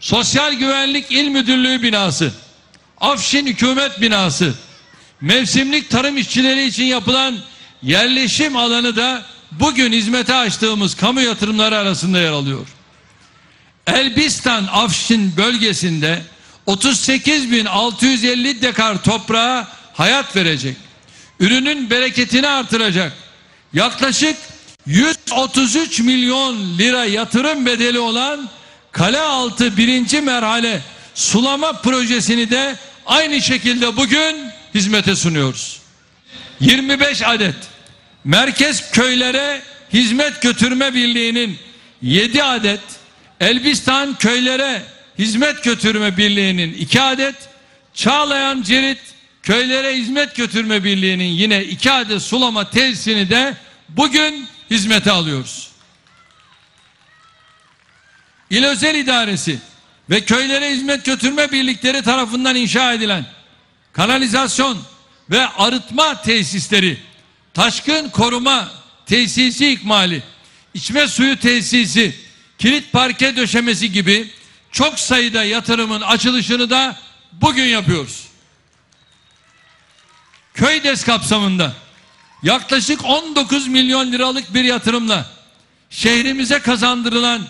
Sosyal Güvenlik İl Müdürlüğü binası, Afşin Hükümet binası, mevsimlik tarım işçileri için yapılan yerleşim alanı da bugün hizmete açtığımız kamu yatırımları arasında yer alıyor. Elbistan Afşin bölgesinde 38.650 dekar toprağa hayat verecek. Ürünün bereketini artıracak. Yaklaşık 133 milyon lira yatırım bedeli olan kale altı birinci merhale sulama projesini de aynı şekilde bugün hizmete sunuyoruz. 25 adet merkez köylere hizmet götürme birliğinin 7 adet Elbistan köylere hizmet götürme birliğinin 2 adet Çağlayan Cirit köylere hizmet götürme birliğinin yine 2 adet sulama tesisini de bugün hizmete alıyoruz. İl Özel İdaresi ve köylere hizmet götürme birlikleri tarafından inşa edilen kanalizasyon ve arıtma tesisleri, taşkın koruma tesisi ikmali, içme suyu tesisi, kilit parke döşemesi gibi çok sayıda yatırımın açılışını da bugün yapıyoruz. Köydes kapsamında yaklaşık 19 milyon liralık bir yatırımla şehrimize kazandırılan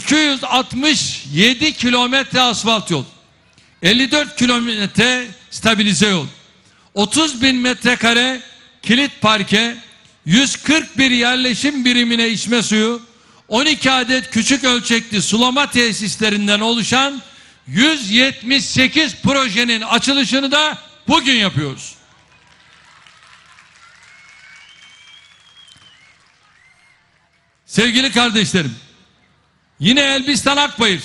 267 kilometre asfalt yol, 54 kilometre stabilize yol, 30 bin metrekare kilit parke, 141 yerleşim birimine içme suyu, 12 adet küçük ölçekli sulama tesislerinden oluşan 178 projenin açılışını da bugün yapıyoruz. Sevgili kardeşlerim, yine Elbistan Akbayır,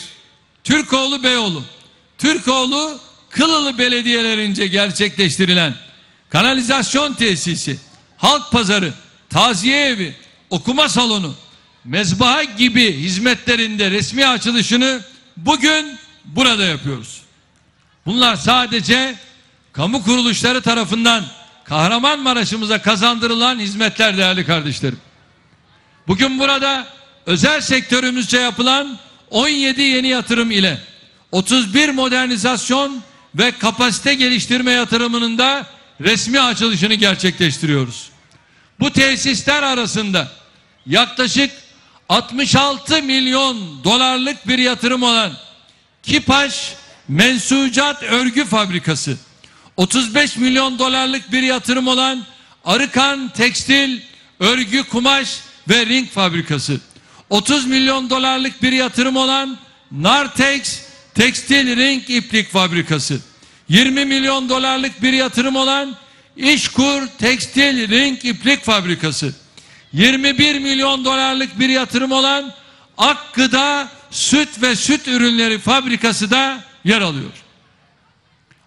Türkoğlu Beyoğlu, Türkoğlu Kılılı belediyelerince gerçekleştirilen kanalizasyon tesisi, halk pazarı, taziye evi, okuma salonu, mezbaha gibi hizmetlerinde resmi açılışını bugün burada yapıyoruz. Bunlar sadece kamu kuruluşları tarafından Kahramanmaraş'ımıza kazandırılan hizmetler değerli kardeşlerim. Bugün burada özel sektörümüzce yapılan 17 yeni yatırım ile 31 modernizasyon ve kapasite geliştirme yatırımının da resmi açılışını gerçekleştiriyoruz. Bu tesisler arasında yaklaşık 66 milyon dolarlık bir yatırım olan Kipaş Mensucat Örgü Fabrikası, 35 milyon dolarlık bir yatırım olan Arıkan Tekstil Örgü Kumaş ve Ring Fabrikası, 30 milyon dolarlık bir yatırım olan Nartex Tekstil Ring İplik Fabrikası, 20 milyon dolarlık bir yatırım olan İşkur Tekstil Ring İplik Fabrikası, 21 milyon dolarlık bir yatırım olan Akgıda Süt ve Süt Ürünleri Fabrikası da yer alıyor.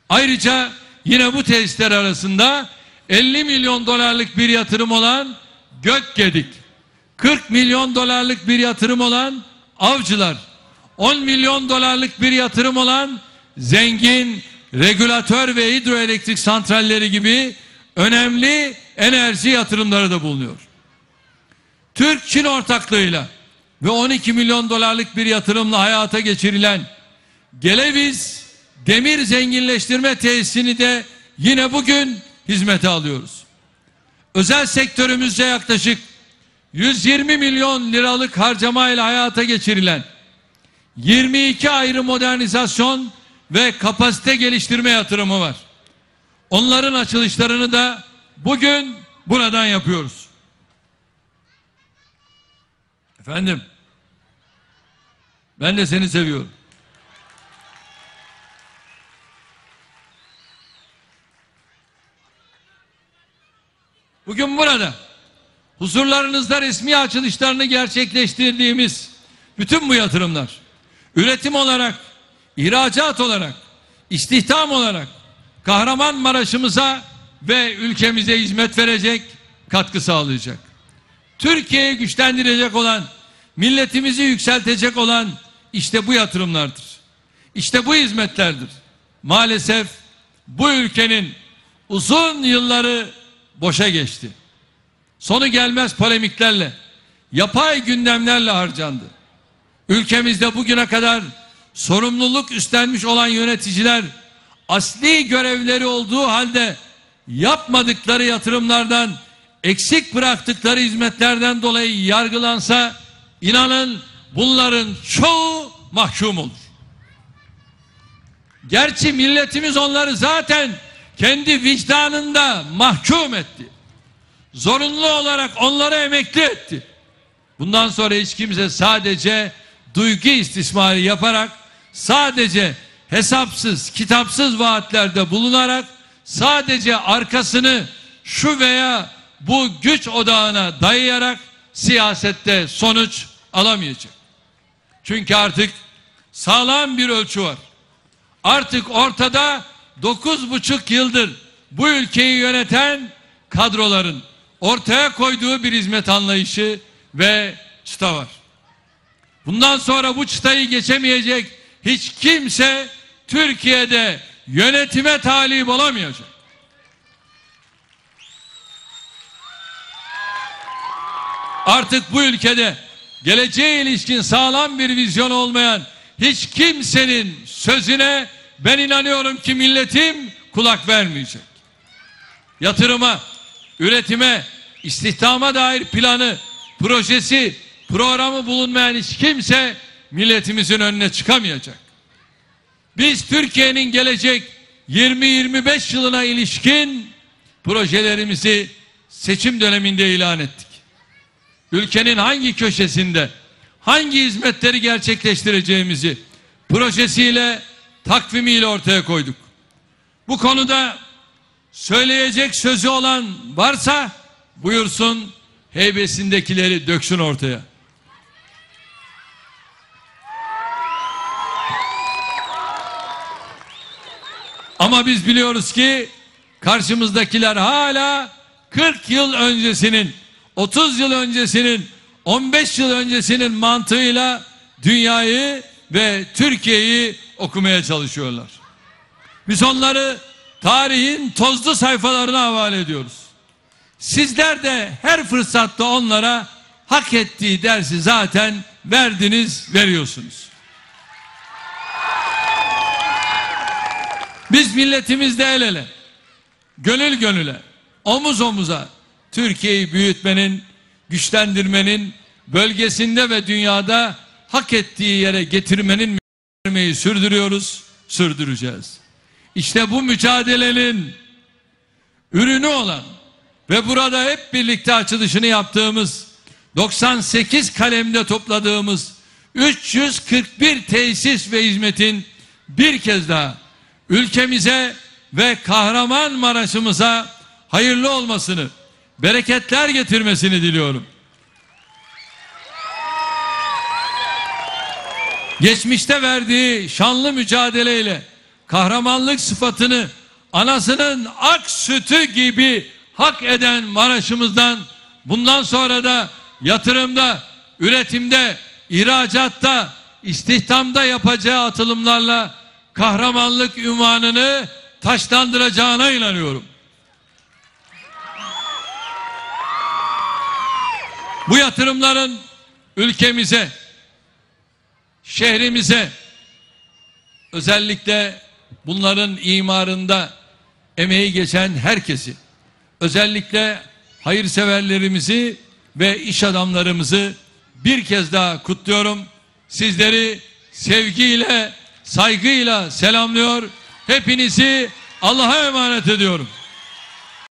Ayrıca yine bu tesisler arasında 50 milyon dolarlık bir yatırım olan Gökgedik, 40 milyon dolarlık bir yatırım olan Avcılar, 10 milyon dolarlık bir yatırım olan Zengin, regülatör ve hidroelektrik santralleri gibi önemli enerji yatırımları da bulunuyor. Türk-Çin ortaklığıyla ve 12 milyon dolarlık bir yatırımla hayata geçirilen Geleviz demir zenginleştirme tesisini de yine bugün hizmete alıyoruz. Özel sektörümüzce yaklaşık 120 milyon liralık harcamayla hayata geçirilen 22 ayrı modernizasyon ve kapasite geliştirme yatırımı var. Onların açılışlarını da bugün buradan yapıyoruz. Efendim ben de seni seviyorum. Bugün burada huzurlarınızda resmi açılışlarını gerçekleştirdiğimiz bütün bu yatırımlar üretim olarak, ihracat olarak, istihdam olarak Kahramanmaraş'ımıza ve ülkemize hizmet verecek, katkı sağlayacak. Türkiye'yi güçlendirecek olan, milletimizi yükseltecek olan işte bu yatırımlardır. İşte bu hizmetlerdir. Maalesef bu ülkenin uzun yılları boşa geçti. Sonu gelmez polemiklerle, yapay gündemlerle harcandı. Ülkemizde bugüne kadar sorumluluk üstlenmiş olan yöneticiler asli görevleri olduğu halde yapmadıkları yatırımlardan eksik bıraktıkları hizmetlerden dolayı yargılansa inanın bunların çoğu mahkum olur. Gerçi milletimiz onları zaten kendi vicdanında mahkum etti. Zorunlu olarak onları emekli etti. Bundan sonra hiç kimse sadece duygu istismarı yaparak sadece hesapsız, kitapsız vaatlerde bulunarak sadece arkasını şu veya bu güç odağına dayayarak siyasette sonuç alamayacak. Çünkü artık sağlam bir ölçü var. Artık ortada dokuz buçuk yıldır bu ülkeyi yöneten kadroların ortaya koyduğu bir hizmet anlayışı ve çıta var. Bundan sonra bu çıtayı geçemeyecek hiç kimse Türkiye'de yönetime talip olamayacak. Artık bu ülkede geleceğe ilişkin sağlam bir vizyon olmayan hiç kimsenin sözüne ben inanıyorum ki milletim kulak vermeyecek. Yatırıma, üretime, istihdama dair planı, projesi, programı bulunmayan hiç kimse milletimizin önüne çıkamayacak. Biz Türkiye'nin gelecek 20-25 yılına ilişkin projelerimizi seçim döneminde ilan ettik. Ülkenin hangi köşesinde hangi hizmetleri gerçekleştireceğimizi projesiyle takvimiyle ortaya koyduk. Bu konuda söyleyecek sözü olan varsa buyursun heybesindekileri döksün ortaya. Ama biz biliyoruz ki karşımızdakiler hala 40 yıl öncesinin 30 yıl öncesinin 15 yıl öncesinin mantığıyla dünyayı ve Türkiye'yi okumaya çalışıyorlar. Biz onları tarihin tozlu sayfalarına havale ediyoruz. Sizler de her fırsatta onlara hak ettiği dersi zaten verdiniz, veriyorsunuz. Biz milletimizle el ele, gönül gönüle, omuz omuza Türkiye'yi büyütmenin, güçlendirmenin, bölgesinde ve dünyada hak ettiği yere getirmenin mücadeleyi sürdürüyoruz, sürdüreceğiz. İşte bu mücadelenin ürünü olan ve burada hep birlikte açılışını yaptığımız 98 kalemde topladığımız 341 tesis ve hizmetin bir kez daha ülkemize ve Kahramanmaraş'ımıza hayırlı olmasını, bereketler getirmesini diliyorum. Geçmişte verdiği şanlı mücadeleyle kahramanlık sıfatını anasının ak sütü gibi hak eden Maraş'ımızdan bundan sonra da yatırımda, üretimde, ihracatta, istihdamda yapacağı atılımlarla kahramanlık ünvanını taşlandıracağına inanıyorum. Bu yatırımların ülkemize, şehrimize, özellikle bunların imarında emeği geçen herkesi, özellikle hayırseverlerimizi ve iş adamlarımızı bir kez daha kutluyorum. Sizleri sevgiyle, saygıyla selamlıyor. Hepinizi Allah'a emanet ediyorum.